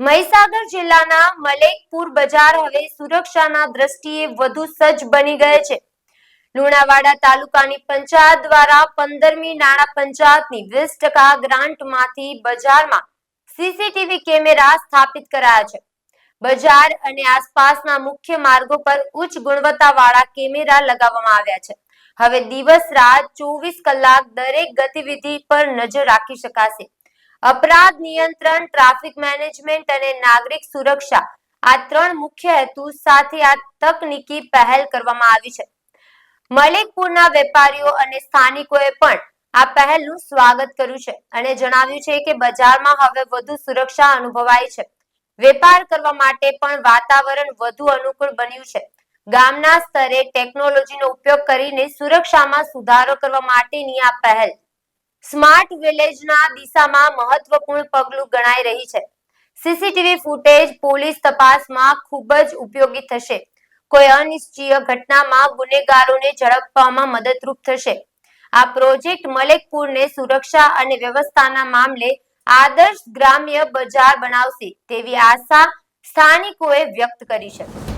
મહીસાગર જિલ્લાના મલેકપુર બજાર હવે સુરક્ષાના દ્રષ્ટિએ વધુ સજ્જ બની ગયે છે. લુણાવાડા તાલુકાની પંચાયત દ્વારા પંદરમી નાણાં પંચાયતની વીસ ટકા ગ્રાન્ટમાંથી બજારમાં સીસીટીવી કેમેરા સ્થાપિત કરાયા છે. બજાર અને આસપાસના મુખ્ય માર્ગો પર ઉચ્ચ ગુણવત્તાવાળા કેમેરા લગાવવામાં આવ્યા છે. હવે દિવસ રાત ચોવીસ કલાક દરેક ગતિવિધિ પર નજર રાખી શકાશે. અપરાધ નિયંત્રણ ટ્રાફિક મેનેજમેન્ટ અને નાગરિક સુરક્ષા આ ત્રણ મુખ્ય હેતુ સાથે આ તકનીકી પહેલ કરવામાં આવી છે. મલિકપુરના વેપારીઓ અને સ્થાનિકોએ પણ આ પહેલનું સ્વાગત કર્યું છે અને જણાવ્યું છે કે બજારમાં હવે વધુ સુરક્ષા અનુભવાય છે. વેપાર કરવા માટે પણ વાતાવરણ વધુ અનુકૂળ બન્યું છે. ગામના સ્તરે ટેકનોલોજીનો ઉપયોગ કરીને સુરક્ષામાં સુધારો કરવા માટેની આ પહેલ સ્માર્ટ વિલેજના દિશામાં મહત્વપૂર્ણ પગલું ગણાઈ રહી છે. સીસીટીવી ફૂટેજ પોલીસ તપાસમાં ખૂબ જ ઉપયોગી થશે. કોઈ અનિશ્ચિય ઘટનામાં ગુનેગારોને ઝડપવામાં મદદરૂપ થશે. આ પ્રોજેક્ટ મલેકપુરને સુરક્ષા અને વ્યવસ્થાના મામલે આદર્શ ગ્રામ્ય બજાર બનાવશે તેવી આશા સ્થાનિકોએ વ્યક્ત કરી છે.